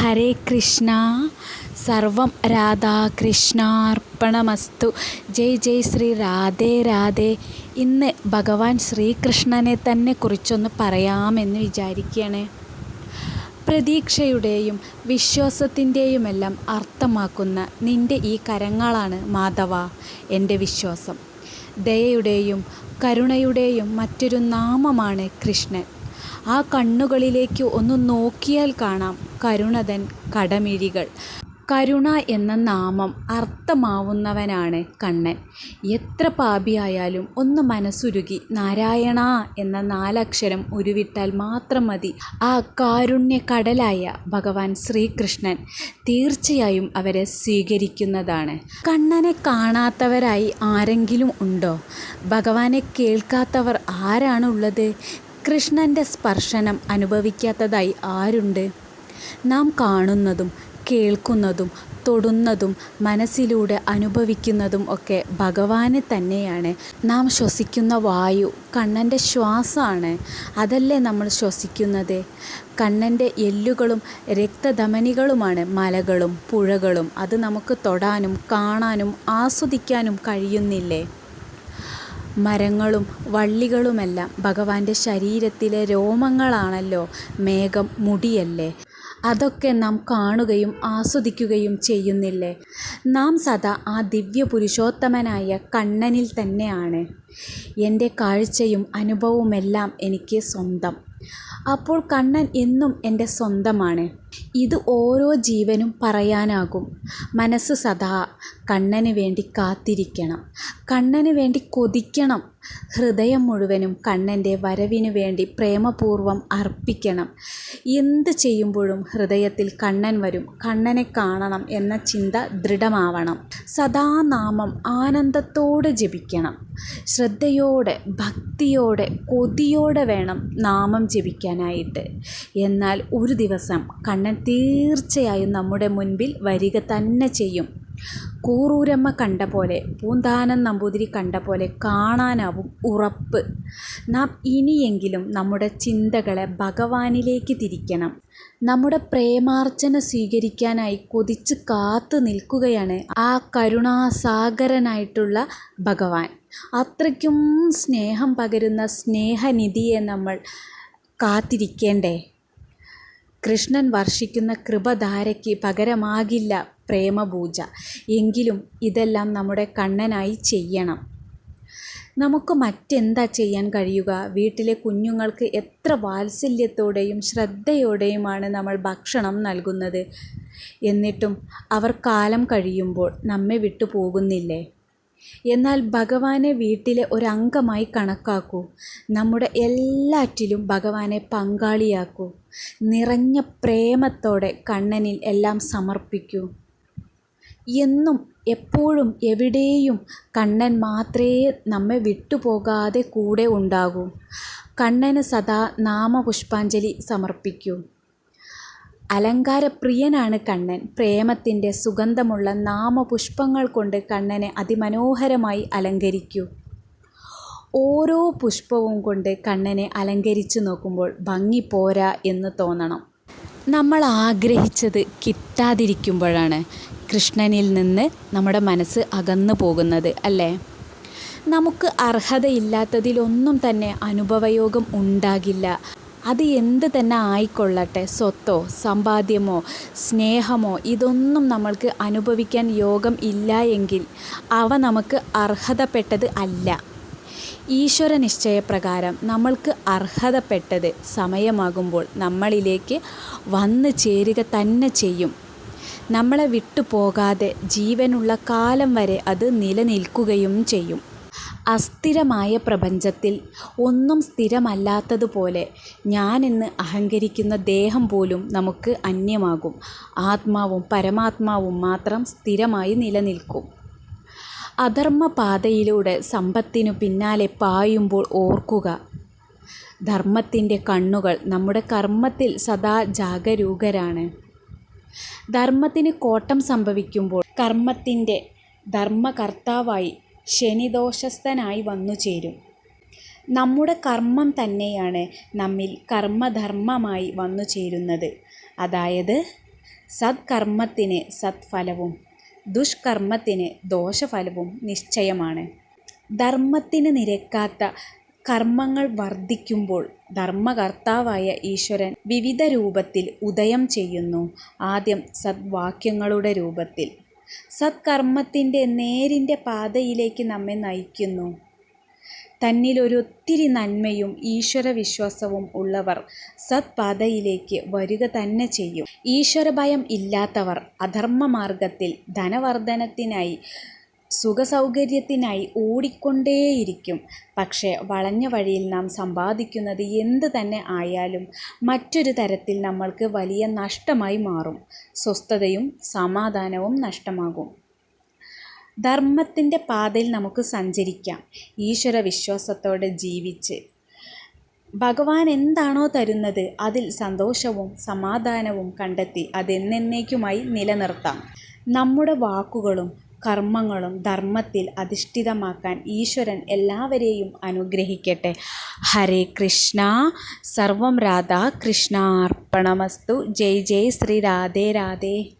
ഹരേ കൃഷ്ണ. സർവം രാധാകൃഷ്ണാർപ്പണമസ്തു ജയ് ജയ് ശ്രീ രാധേ രാധേ. ഇന്ന് ഭഗവാൻ ശ്രീകൃഷ്ണനെ തന്നെ കുറിച്ചൊന്ന് പറയാമെന്ന് വിചാരിക്കുകയാണ് പ്രതീക്ഷയുടെയും വിശ്വാസത്തിന്റെയുമെല്ലാം അർത്ഥമാക്കുന്ന നിന്റെ ഈ കരങ്ങളാണ് മാധവ എന്റെ വിശ്വാസം. ദയയുടെയും കരുണയുടെയും മറ്റൊരു നാമമാണ് കൃഷ്ണൻ. ആ കണ്ണുകളിലേക്ക് ഒന്ന് നോക്കിയാൽ കാണാം കരുണതൻ കടമിഴികൾ. കരുണ എന്ന നാമം അർത്ഥമാവുന്നവനാണ് കണ്ണൻ. എത്ര പാപിയായാലും ഒന്ന് മനസ്സുരുകി നാരായണ എന്ന നാലക്ഷരം ഉരുവിട്ടാൽ മാത്രം മതി. ആ കാരുണ്യ കടലായ ഭഗവാൻ ശ്രീകൃഷ്ണൻ തീർച്ചയായും അവരെ സ്വീകരിക്കുന്നതാണ്. കണ്ണനെ കാണാത്തവരായി ആരെങ്കിലും ഉണ്ടോ? ഭഗവാനെ കേൾക്കാത്തവർ ആരാണുള്ളത്? കൃഷ്ണന്റെ സ്പർശനം അനുഭവിക്കാത്തതായി ആരുണ്ട്? നാം കാണുന്നതും കേൾക്കുന്നതും തൊടുന്നതും മനസ്സിലൂടെ അനുഭവിക്കുന്നതും ഒക്കെ ഭഗവാനെ തന്നെയാണ്. നാം ശ്വസിക്കുന്ന വായു കണ്ണന്റെ ശ്വാസമാണ്. അതല്ലേ നമ്മൾ ശ്വസിക്കുന്നത്? കണ്ണന്റെ എല്ലുകളും രക്തധമനികളുമാണ് മലകളും പുഴകളും. അത് നമുക്ക് തൊടാനും കാണാനും ആസ്വദിക്കാനും കഴിയുന്നില്ലേ? മരങ്ങളും വള്ളികളുമെല്ലാം ഭഗവാന്റെ ശരീരത്തിലെ രോമങ്ങളാണല്ലോ മേഘം മുടിയല്ലേ? അതൊക്കെ നാം കാണുകയും ആസ്വദിക്കുകയും ചെയ്യുന്നില്ലേ? നാം സദാ ആ ദിവ്യ പുരുഷോത്തമനായ കണ്ണനിൽ തന്നെയാണ്. എന്റെ കാഴ്ചയും അനുഭവവുമെല്ലാം എനിക്ക് സ്വന്തം. അപ്പോൾ കണ്ണൻ എന്നും എന്റെ സ്വന്തമാണ്. ഇത് ഓരോ ജീവനും പറയാനാകും. മനസ്സ് സദാ കണ്ണന് വേണ്ടി കാത്തിരിക്കണം. കണ്ണന് വേണ്ടി കൊതിക്കണം. ഹൃദയം മുഴുവനും കണ്ണന്റെ വരവിന് വേണ്ടി പ്രേമപൂർവം അർപ്പിക്കണം. എന്ത് ചെയ്യുമ്പോഴും ഹൃദയത്തിൽ കണ്ണൻ വരും. കണ്ണനെ കാണണം എന്ന ചിന്ത ദൃഢമാവണം. സദാ നാമം ആനന്ദത്തോടെ ജപിക്കണം. ശ്രദ്ധയോടെ ഭക്തിയോടെ കൊതിയോടെ വേണം നാമം ജപിക്കാനായിട്ട്. എന്നാൽ ഒരു ദിവസം കണ്ണൻ തീർച്ചയായും നമ്മുടെ മുൻപിൽ വരിക തന്നെ ചെയ്യും. കൂറൂരമ്മ കണ്ട പോലെ പൂന്താനം നമ്പൂതിരി കണ്ട പോലെ കാണാനാവും ഉറപ്പ്. നാം ഇനിയെങ്കിലും നമ്മുടെ ചിന്തകളെ ഭഗവാനിലേക്ക് തിരിക്കണം. നമ്മുടെ പ്രേമാർച്ചന സ്വീകരിക്കാനായി കൊതിച്ച് കാത്തു നിൽക്കുകയാണ് ആ കരുണാസാഗരനായിട്ടുള്ള ഭഗവാൻ. അത്രയ്ക്കും സ്നേഹം പകരുന്ന സ്നേഹനിധിയെ നമ്മൾ കാത്തിരിക്കേണ്ടേ? കൃഷ്ണൻ വർഷിക്കുന്ന കൃപധാരയ്ക്ക് പകരമാകില്ല പ്രേമപൂജ. എങ്കിലും ഇതെല്ലാം നമ്മുടെ കണ്ണനായി ചെയ്യണം. നമുക്ക് മറ്റെന്താ ചെയ്യാൻ കഴിയുക? വീട്ടിലെ കുഞ്ഞുങ്ങൾക്ക് എത്ര വാത്സല്യത്തോടെയും ശ്രദ്ധയോടെയുമാണ് നമ്മൾ ഭക്ഷണം നൽകുന്നത്. എന്നിട്ടും അവർ കാലം കഴിയുമ്പോൾ നമ്മെ വിട്ടു പോകുന്നില്ലേ എന്നാൽ ഭഗവാനെ വീട്ടിലെ ഒരംഗമായി കണക്കാക്കൂ. നമ്മുടെ എല്ലാറ്റിലും ഭഗവാനെ പങ്കാളിയാക്കൂ. നിറഞ്ഞ പ്രേമത്തോടെ കണ്ണനിൽ എല്ലാം സമർപ്പിക്കൂ. എന്നും എപ്പോഴും എവിടെയും കണ്ണൻ മാത്രമേ നമ്മെ വിട്ടുപോകാതെ കൂടെ ഉണ്ടാകൂ. കണ്ണന് സദാ നാമപുഷ്പാഞ്ജലി സമർപ്പിക്കൂ. അലങ്കാരപ്രിയനാണ് കണ്ണൻ. പ്രേമത്തിന്റെ സുഗന്ധമുള്ള നാമപുഷ്പങ്ങൾ കൊണ്ട് കണ്ണനെ അതിമനോഹരമായി അലങ്കരിക്കൂ. ഓരോ പുഷ്പവും കൊണ്ട് കണ്ണനെ അലങ്കരിച്ചു നോക്കുമ്പോൾ ഭംഗി പോരാ എന്ന് തോന്നണം. നമ്മൾ ആഗ്രഹിച്ചത് കിട്ടാതിരിക്കുമ്പോഴാണ് കൃഷ്ണനിൽ നിന്ന് നമ്മുടെ മനസ്സ് അകന്നു പോകുന്നത് അല്ലേ? നമുക്ക് അർഹതയില്ലാത്തതിലൊന്നും തന്നെ അനുഭവയോഗം ഉണ്ടാകില്ല. അത് എന്ത് തന്നെ ആയിക്കൊള്ളട്ടെ സ്വത്തോ സമ്പാദ്യമോ സ്നേഹമോ ഇതൊന്നും നമ്മൾക്ക് അനുഭവിക്കാൻ യോഗം ഇല്ല എങ്കിൽ അവ നമുക്ക് അർഹതപ്പെട്ടത് അല്ല. ഈശ്വര നിശ്ചയപ്രകാരം നമ്മൾക്ക് അർഹതപ്പെട്ടത് സമയമാകുമ്പോൾ നമ്മളിലേക്ക് വന്നു ചേരുക തന്നെ ചെയ്യും. നമ്മളെ വിട്ടുപോകാതെ ജീവനുള്ള കാലം വരെ അത് നിലനിൽക്കുകയും ചെയ്യും. അസ്ഥിരമായ പ്രപഞ്ചത്തിൽ ഒന്നും സ്ഥിരമല്ലാത്തതുപോലെ ഞാനെന്ന് അഹങ്കരിക്കുന്ന ദേഹം പോലും നമുക്ക് അന്യമാകും. ആത്മാവും പരമാത്മാവും മാത്രം സ്ഥിരമായി നിലനിൽക്കും. അധർമ്മപാതയിലൂടെ സമ്പത്തിനു പിന്നാലെ പായുമ്പോൾ ഓർക്കുക ധർമ്മത്തിന്റെ കണ്ണുകൾ നമ്മുടെ കർമ്മത്തിൽ സദാ ജാഗരൂകരാണ്. ധർമ്മത്തിന് കോട്ടം സംഭവിക്കുമ്പോൾ കർമ്മത്തിന്റെ ധർമ്മകർത്താവായി ശനിദോഷസ്ഥനായി വന്നു ചേരും. നമ്മുടെ കർമ്മം തന്നെയാണ് നമ്മിൽ കർമ്മധർമ്മമായി വന്നു ചേരുന്നത്. അതായത് സത്കർമ്മത്തിന് സത്ഫലവും ദുഷ്കർമ്മത്തിന് ദോഷഫലവും നിശ്ചയമാണ്. ധർമ്മത്തിന് നിരക്കാത്ത കർമ്മങ്ങൾ വർദ്ധിക്കുമ്പോൾ ധർമ്മകർത്താവായ ഈശ്വരൻ വിവിധ രൂപത്തിൽ ഉദയം ചെയ്യുന്നു. ആദ്യം സദ്വാക്യങ്ങളുടെ രൂപത്തിൽ. സത്കർമ്മത്തിന്റെ നേരിന്റെ പാതയിലേക്ക് നമ്മെ നയിക്കുന്നു. തന്നിലൊരൊത്തിരി നന്മയും ഈശ്വരവിശ്വാസവും ഉള്ളവർ സത്പാതയിലേക്ക് വരിക തന്നെ ചെയ്യും. ഈശ്വരഭയം ഇല്ലാത്തവർ അധർമ്മമാർഗത്തിൽ ധനവർദ്ധനത്തിനായി സുഖസൗകര്യത്തിനായി ഓടിക്കൊണ്ടേയിരിക്കും. പക്ഷേ വളഞ്ഞ വഴിയിൽ നാം സമ്പാദിക്കുന്നത് എന്ത് തന്നെ ആയാലും മറ്റൊരു തരത്തിൽ നമ്മൾക്ക് വലിയ നഷ്ടമായി മാറും. സ്വസ്ഥതയും സമാധാനവും നഷ്ടമാകും. ധർമ്മത്തിന്റെ പാതയിൽ നമുക്ക് സഞ്ചരിക്കാം. ഈശ്വര വിശ്വാസത്തോടെ ജീവിച്ച്. ഭഗവാൻ എന്താണോ തരുന്നത് അതിൽ സന്തോഷവും സമാധാനവും കണ്ടെത്തി അതെന്നേക്കുമായി നിലനിർത്താം. നമ്മുടെ വാക്കുകളും കർമ്മങ്ങളും ധർമ്മത്തിൽ അധിഷ്ഠിതമാക്കാൻ ഈശ്വരൻ എല്ലാവരെയും അനുഗ്രഹിക്കട്ടെ. ഹരേ കൃഷ്ണ. സർവം രാധാ കൃഷ്ണാർപ്പണമസ്തു. ജയ് ജയ് ശ്രീ രാധേ രാധേ.